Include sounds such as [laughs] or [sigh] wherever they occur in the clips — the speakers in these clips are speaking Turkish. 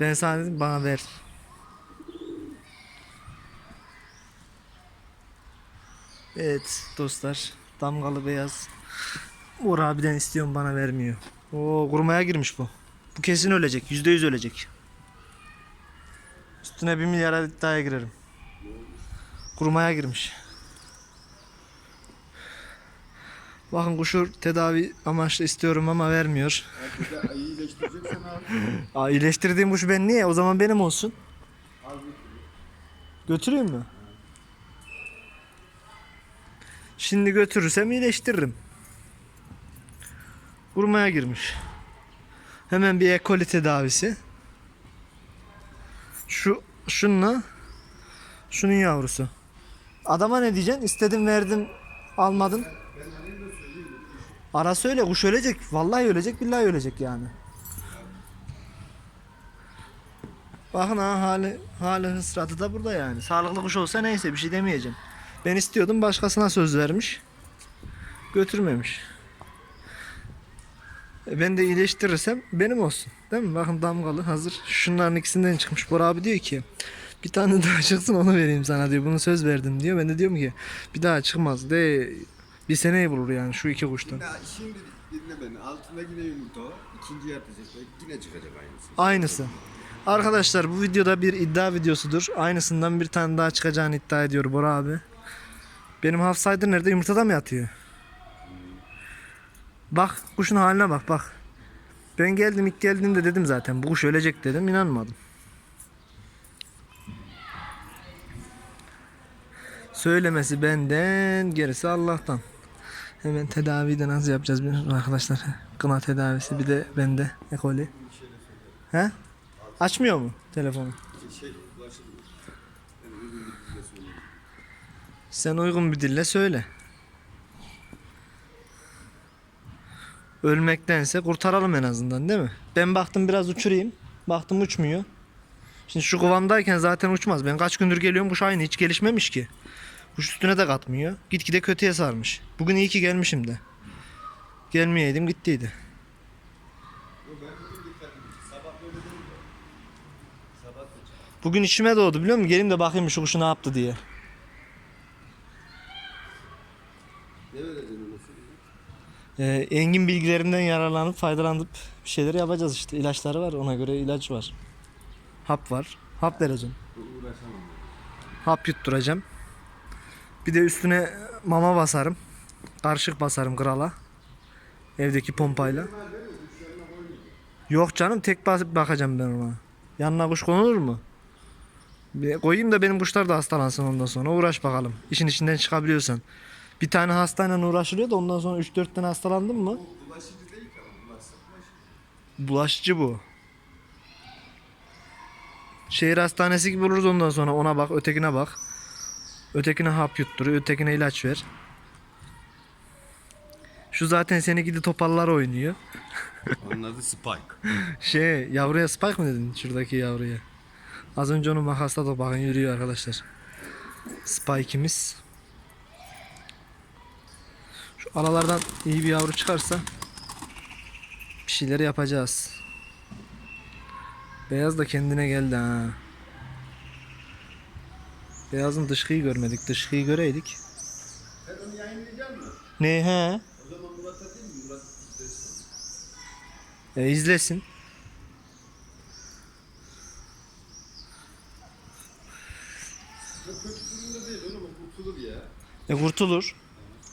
Ben sana dedim bana ver. Evet dostlar. Damgalı beyaz. Uğur abiden istiyorum bana vermiyor. Oo kurumaya girmiş bu. Bu kesin ölecek. Yüzde yüz ölecek. Üstüne bir milyara iddiaya girerim. Kurumaya girmiş. Bakın kuşu tedavi amaçlı istiyorum ama vermiyor. Herkese iyileştireceksen abi. Aa, iyileştirdiğim kuş ben niye? O zaman benim olsun. Götür. Götüreyim mi? Şimdi götürürsem iyileştiririm. Vurmaya girmiş. Hemen bir ekoli tedavisi. Şu şunla şunun yavrusu. Adama ne diyeceksin? İstedim verdim almadın. Ara söyle kuş ölecek. Vallahi ölecek billahi ölecek yani. Bakın ha hali, hali hısratı da burada yani. Sağlıklı kuş olsa neyse bir şey demeyeceğim. Ben istiyordum başkasına söz vermiş. Götürmemiş. E ben de iyileştirirsem benim olsun. Değil mi? Bakın damgalı hazır. Şunların ikisinden çıkmış. Bora abi diyor ki bir tane daha çıksın onu vereyim sana diyor. Bunu söz verdim diyor. Ben de diyorum ki bir daha çıkmaz. De bir seneyi bulur yani şu iki kuştan. Ya şimdi dinle beni. Altında yine yumurta o. İkinci yatacak yine çıkacak aynısı. Aynısı. Arkadaşlar bu videoda bir iddia videosudur. Aynısından bir tane daha çıkacağını iddia ediyor Bora abi. Benim Hafsaydır nerede yumurtada mı yatıyor? Bak kuşun haline bak bak. Ben geldim ilk geldiğimde dedim zaten bu kuş ölecek dedim inanmadım. Söylemesi benden gerisi Allah'tan. Hemen tedaviyi de nasıl yapacağız bir arkadaşlar. Kına tedavisi bir de bende ekoli. He? Açmıyor mu telefonu? Sen uygun bir dille söyle. Ölmektense kurtaralım en azından değil mi? Ben baktım biraz uçurayım. Baktım uçmuyor. Şimdi şu kovamdayken zaten uçmaz. Ben kaç gündür geliyorum kuş aynı hiç gelişmemiş ki. Kuş üstüne de katmıyor. Gitgide kötüye sarmış. Bugün iyi ki gelmişim de. Gelmeyeydim gittiydi. Bugün içime doğdu biliyor musun? Geleyim de bakayım şu kuş ne yaptı diye. Ee, engin bilgilerinden yararlanıp faydalanıp bir şeyler yapacağız işte. İlaçları var ona göre ilaç var. Hap var. Hap vereceğim. Hap yutturacağım. Bir de üstüne mama basarım. Karışık basarım krala. Evdeki pompayla. Yok canım tek bakacağım ben ona. Yanına kuş konulur mu? Bir koyayım da benim kuşlar da hastalansın ondan sonra. Uğraş bakalım. İşin içinden çıkabiliyorsan. Bir tane hastayla uğraşılıyor da ondan sonra 3-4 tane hastalandın mı? Bu bulaşıcı değil ama bulaşır. Bulaşıcı bu. Şehir hastanesi gibi oluruz ondan sonra ona bak ötekine bak. Ötekine hap yuttur, ötekine ilaç ver. Şu zaten seni gidi topallar oynuyor. [laughs] Onun adı Spike. Şey yavruya spike mı dedin şuradaki yavruya? Az önce onu makasla da bakın yürüyor arkadaşlar. Spike'imiz. Şu aralardan iyi bir yavru çıkarsa bir şeyler yapacağız. Beyaz da kendine geldi ha. Beyazın dışkıyı görmedik. Dışkıyı göreydik. Sen onu yayınlayacak mısın? Ne he? O zaman Murat'a değil mi? Murat izlesin. E, izlesin. Yok kötü durumda değil oğlum o kurtulur ya. E kurtulur.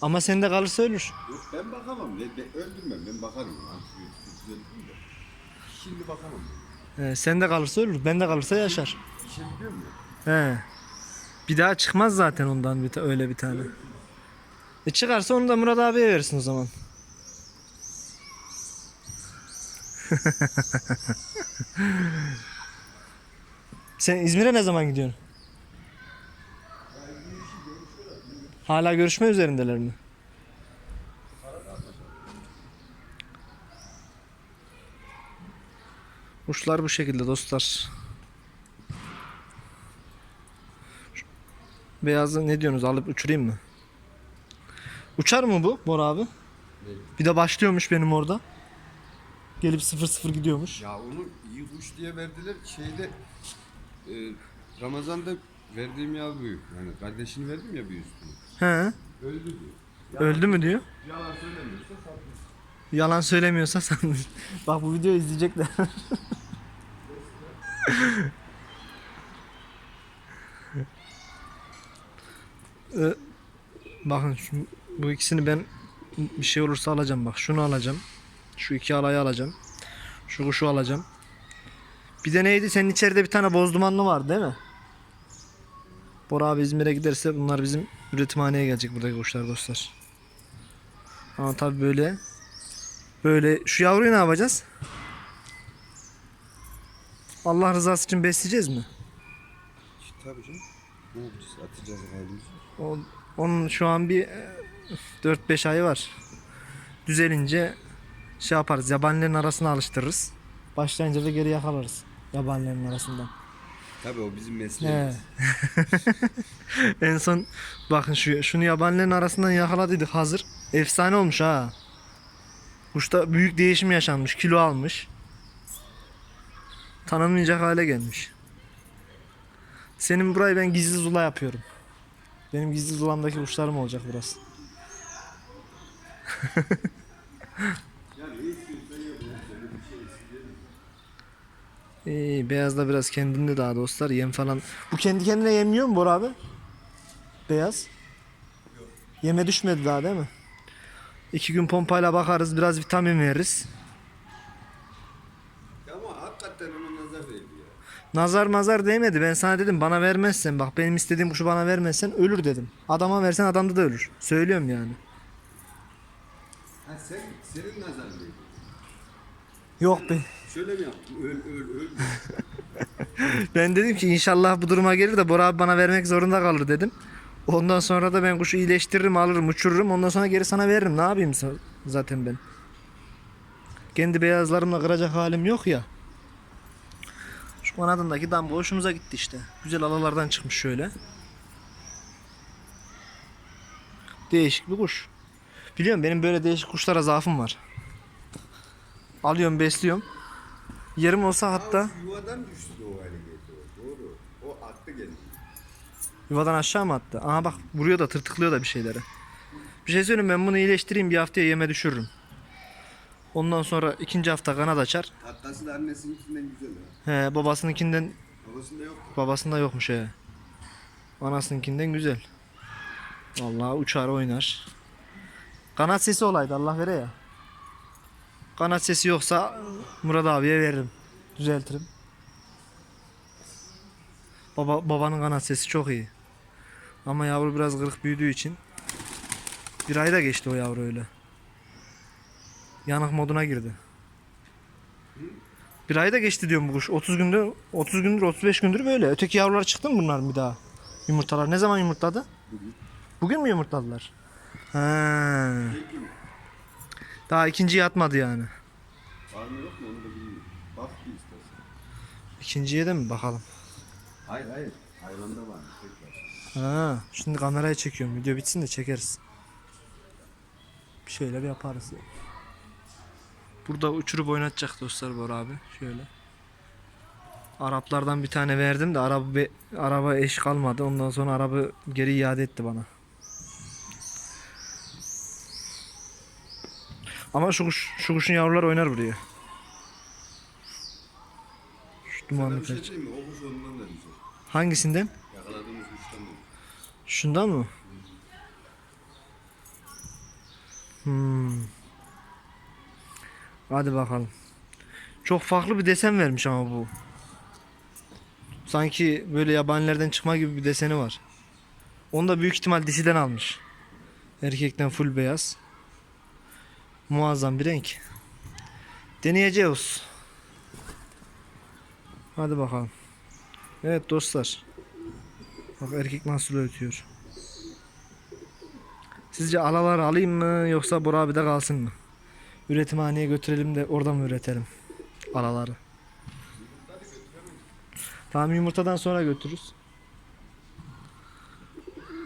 Ama sende kalırsa ölür. Yok ben bakamam. Ben, ben öldürmem. Ben bakarım. Antibiyotik de. Şimdi bakamam. E, sende kalırsa ölür. Bende kalırsa yaşar. İşe gidiyor mu? He. Bir daha çıkmaz zaten ondan bir öyle bir tane. E çıkarsa onu da Murat abiye verirsin o zaman. [laughs] Sen İzmir'e ne zaman gidiyorsun? Hala görüşme üzerindeler mi? Kuşlar bu şekilde dostlar. Beyazı ne diyorsunuz alıp uçurayım mı? Uçar mı bu Bora abi? Bir de başlıyormuş benim orada. Gelip sıfır sıfır gidiyormuş. Ya onu iyi kuş diye verdiler. Şeyde e, Ramazan'da verdiğim yavruyu yani kardeşini verdim ya bir üstüne. He. Öldü diyor. Öldü mü diyor. Yalan söylemiyorsa satmış. Yalan söylemiyorsa sen Bak bu videoyu izleyecekler. [laughs] Ee, Bakın şu, bu ikisini ben bir şey olursa alacağım bak. Şunu alacağım. Şu iki alayı alacağım. Şu kuşu alacağım. Bir de neydi? Senin içeride bir tane boz dumanlı vardı değil mi? Bora abi İzmir'e giderse bunlar bizim üretimhaneye gelecek buradaki kuşlar dostlar. Ama tabi böyle Böyle şu yavruyu ne yapacağız? Allah rızası için besleyeceğiz mi? Tabii canım. Ne yapacağız? Atacağız halimizi. O, onun şu an bir e, 4-5 ayı var. Düzelince şey yaparız. Yabanilerin arasına alıştırırız. Başlayınca da geri yakalarız. Yabanilerin arasından. Tabii o bizim mesleğimiz. [laughs] en son bakın şu şunu yabanilerin arasından yakaladıydık hazır. Efsane olmuş ha. Kuşta büyük değişim yaşanmış. Kilo almış. Tanınmayacak hale gelmiş. Senin burayı ben gizli zula yapıyorum. Benim gizli zulamdaki kuşlarım olacak biraz. [laughs] İyi, beyaz da biraz kendinde daha dostlar. Yem falan. Bu kendi kendine yemiyor mu Bora abi? Beyaz. Yeme düşmedi daha değil mi? İki gün pompayla bakarız. Biraz vitamin veririz. Ama hakikaten ona nazar değdi ya. Nazar mazar değmedi. Ben sana dedim bana vermezsen bak benim istediğim kuşu bana vermezsen ölür dedim. Adama versen adamda da ölür. Söylüyorum yani. Ha sen, senin nazar değdi. Yok be. Şöyle mi yaptın? Öl, öl, öl. [laughs] Ben dedim ki inşallah bu duruma gelir de Bora abi bana vermek zorunda kalır dedim. Ondan sonra da ben kuşu iyileştiririm, alırım, uçururum. Ondan sonra geri sana veririm. Ne yapayım zaten ben? Kendi beyazlarımla kıracak halim yok ya. Şu kanadındaki damga hoşumuza gitti işte. Güzel alalardan çıkmış şöyle. Değişik bir kuş. Biliyorum benim böyle değişik kuşlara zaafım var. Alıyorum, besliyorum. Yerim olsa hatta Ha, yuvadan düştü o hale o. Doğru. O attı geldi. Yuvadan aşağı mı attı? Aha bak vuruyor da tırtıklıyor da bir şeyleri. Bir şey söyleyeyim ben bunu iyileştireyim bir haftaya yeme düşürürüm. Ondan sonra ikinci hafta kanat açar. Hattası da annesininkinden güzel ha. He babasınınkinden Babasında yok. babasında yokmuş he. Anasınınkinden güzel. Vallahi uçar oynar. Kanat sesi olaydı Allah vere ya. Kanat sesi yoksa Murat abiye veririm. Düzeltirim. Baba, babanın kanat sesi çok iyi. Ama yavru biraz kırık büyüdüğü için bir ay da geçti o yavru öyle. Yanık moduna girdi. Bir ay da geçti diyorum bu kuş. 30 gündür, 30 gündür, 35 gündür böyle. Öteki yavrular çıktı mı bunlar bir daha? Yumurtalar. Ne zaman yumurtladı? Bugün. Bugün mü yumurtladılar? Ha. Daha ikinciyi atmadı yani. Var mı yok mu onu da bilmiyorum. Bak bir istersen. İkinciye de mi bakalım? Hayır hayır. Hayvanda var. Tekrar. Ha. Şimdi kameraya çekiyorum. Video bitsin de çekeriz. Bir şeyler yaparız. Burada uçurup oynatacak dostlar Bora abi. Şöyle. Araplardan bir tane verdim de araba be- araba eş kalmadı. Ondan sonra araba geri iade etti bana. Ama şu kuş, şu kuşun yavruları oynar buraya. Şu dumanlı şey güzel. Hangisinden? Yakaladığımız kuştan da. Şundan mı? Hmm. Hadi bakalım. Çok farklı bir desen vermiş ama bu. Sanki böyle yabanilerden çıkma gibi bir deseni var. Onu da büyük ihtimal dişiden almış. Erkekten full beyaz. Muazzam bir renk. Deneyeceğiz. Hadi bakalım. Evet dostlar. Bak erkek nasıl ötüyor. Sizce alaları alayım mı yoksa Bora abi de kalsın mı? Üretimhaneye götürelim de oradan mı üretelim alaları? Tamam yumurtadan sonra götürürüz.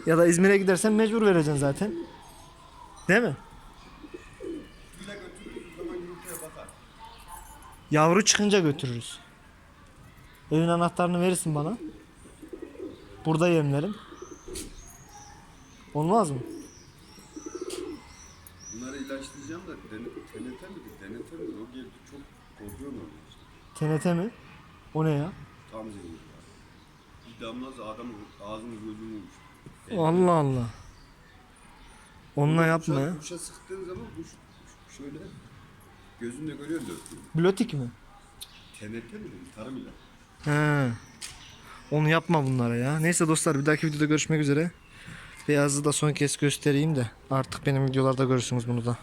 Ya da İzmir'e gidersen mecbur vereceksin zaten. Değil mi? Yavru çıkınca götürürüz. Evin anahtarını verirsin bana. Burada yemlerim. Olmaz mı? İlaçlayacağım da dene, TNT mi? TNT mi? O geldi çok korkuyorum öyle. TNT mi? O ne ya? Tam zehir. Bir damla adamın ağzını gözünü vurmuş. Allah Allah. Onunla yapma ya. Kuşa, sıktığın zaman kuş şöyle gözünde görüyorsun dört Blotik mi? TNT mi dedim? Tarım ilacı. He. Onu yapma bunlara ya. Neyse dostlar bir dahaki videoda görüşmek üzere. Beyazı da son kez göstereyim de artık benim videolarda görürsünüz bunu da.